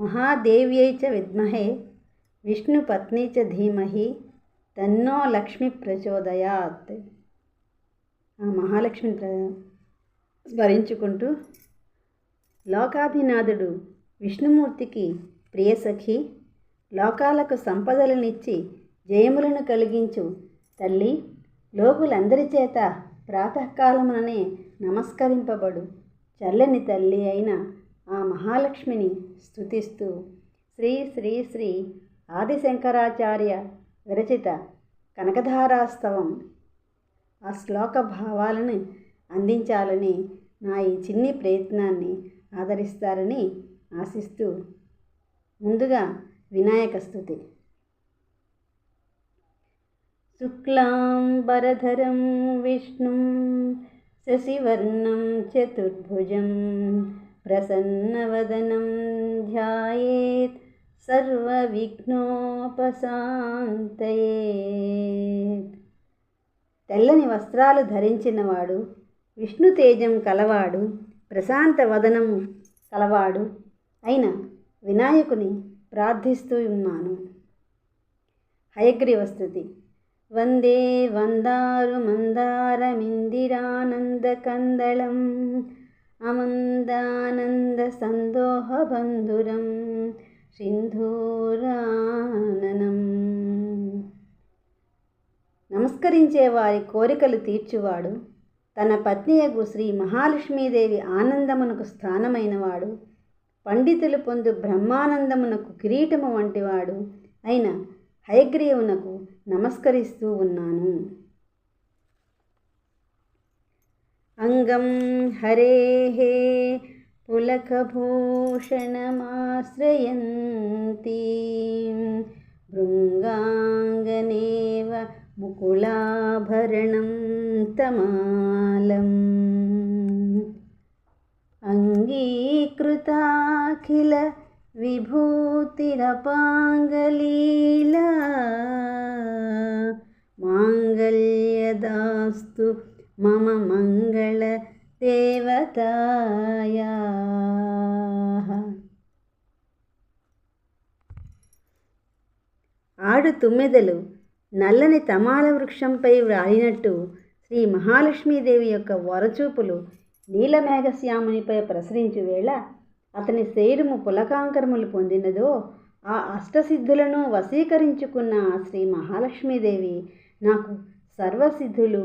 మహాదేవ్యై చ విద్మహే విష్ణుపత్ని చ ధీమహి తన్నో లక్ష్మి ప్రచోదయాత్. ఆ మహాలక్ష్మిని ప్ర స్మరించుకుంటూ లోకాధినాథుడు విష్ణుమూర్తికి ప్రియసఖి లోకాలకు సంపదలనిచ్చి జయములను కలిగించు తల్లి లోకులందరి చేత ప్రాతకాలముననే నమస్కరింపబడు. చల్లని తల్లి అయిన ఆ మహాలక్ష్మిని స్తుతిస్తూ శ్రీ శ్రీ శ్రీ ఆదిశంకరాచార్య విరచిత కనకధారాస్తవం ఆ శ్లోక భావాలను అందించాలని నా ఈ చిన్ని ప్రయత్నాన్ని ఆదరిస్తారని ఆశిస్తూ ముందుగా వినాయక స్థుతి శుక్లాంబరధరం విష్ణుం శశివర్ణం చతుర్భుజం ప్రసన్నవదనం ధ్యాయేత్ సర్వవిఘ్నోపశాంతయేత్ తెల్లని వస్త్రాలు ధరించినవాడు విష్ణు తేజం కలవాడు ప్రశాంత వదనము కలవాడు అయిన వినాయకుని ప్రార్థిస్తూ ఉన్నాను. హయగ్రీవస్తుతి వందే వందారు మందారమిందిరానందకందళం కందళం సందోహబంధురం సింధూరాననం. నమస్కరించే వారి కోరికలు తీర్చువాడు తన పత్నియగు శ్రీ మహాలక్ష్మీదేవి ఆనందమునకు స్థానమైనవాడు పండితులు పొందు బ్రహ్మానందమునకు కిరీటము వంటివాడు అయిన హయగ్రీవునకు నమస్కరిస్తూ ఉన్నాను. अङ्गं हरेः पुलकभूषणमाश्रयन्ती। भृङ्गाङ्गनेव मुकुलाभरणं तमालम्। अङ्गीकृताखिल विभूतिरपाङ्गलीला। माङ्गल्यदास्तु మమ మంగళ దేవతాయా ఆడు తుమ్మెదలు నల్లని తమాల వృక్షంపై వ్రాలినట్టు శ్రీ మహాలక్ష్మీదేవి యొక్క వరచూపులు నీలమేఘశ్యామునిపై ప్రసరించు వేళ అతని శరీరము పులకాంకరములు పొందినదో ఆ అష్టసిద్ధులను వశీకరించుకున్న శ్రీ మహాలక్ష్మీదేవి నాకు సర్వసిద్ధులు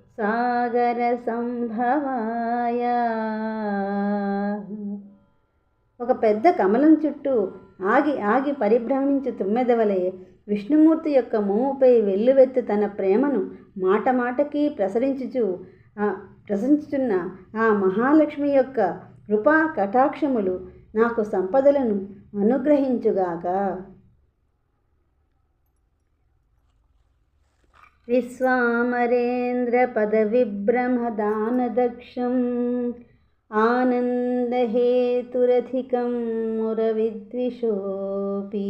సంభవాయ ఒక పెద్ద కమలం చుట్టూ ఆగి ఆగి పరిభ్రమించు తుమ్మెదవలే విష్ణుమూర్తి యొక్క మోముపై వెల్లువెత్తు తన ప్రేమను మాట మాటకి ప్రసరించుచు ఆ ప్రశంచుచున్న ఆ మహాలక్ష్మి యొక్క కృపా కటాక్షములు నాకు సంపదలను అనుగ్రహించుగాక. विस्वामरेन्द्रपदविभ्रमदानदक्षम् आनन्दहेतुरधिकं मुरविद्विषोऽपि।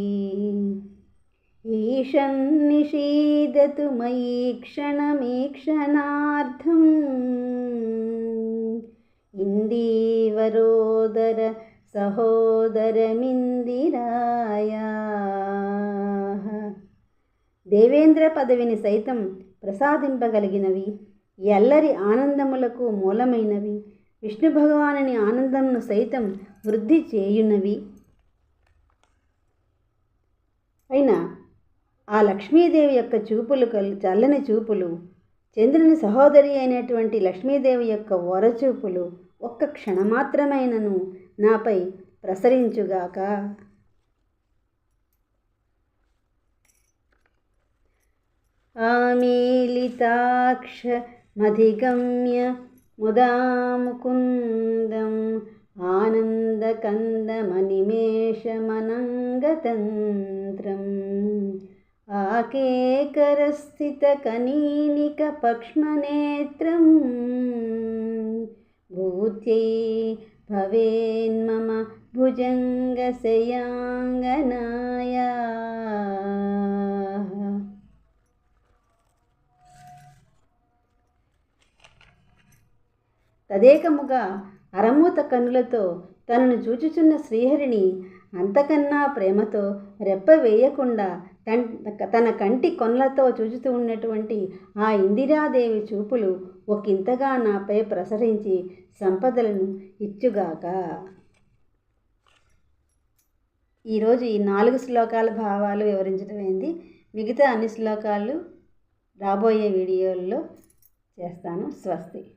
ईशन्निषीदतु मयि क्षणमीक्षणार्थम्। इन्दीवरोदर सहोदरमिन्दिरा। దేవేంద్ర పదవిని సైతం ప్రసాదింపగలిగినవి. ఎల్లరి ఆనందములకు మూలమైనవి. విష్ణు భగవానుని ఆనందమును సైతం వృద్ధి చేయున్నవి. అయినా ఆ లక్ష్మీదేవి యొక్క చూపులు కల్ చల్లని చూపులు చంద్రుని సహోదరి అయినటువంటి లక్ష్మీదేవి యొక్క వరచూపులు ఒక్క క్షణమాత్రమైనను నాపై ప్రసరించుగాక. आमीलिताक्षमधिगम्य मुदा मुकुन्दम् आनन्दकन्दमनिमेषमनङ्गतन्त्रम् आकेकरस्थितकनीनिकपक्ष्मनेत्रं भूत्यै भवेन्मम भुजङ्गशयाङ्गनाय తదేకముగా అరమూత కన్నులతో తనను చూచుచున్న శ్రీహరిని అంతకన్నా ప్రేమతో రెప్ప వేయకుండా తన్ తన కంటి కొనలతో చూచుతూ ఉన్నటువంటి ఆ ఇందిరాదేవి చూపులు ఒకంతగా నాపై ప్రసరించి సంపదలను ఇచ్చుగాక. ఈరోజు ఈ నాలుగు శ్లోకాల భావాలు వివరించడం మిగతా అన్ని శ్లోకాలు రాబోయే వీడియోల్లో చేస్తాను. స్వస్తి.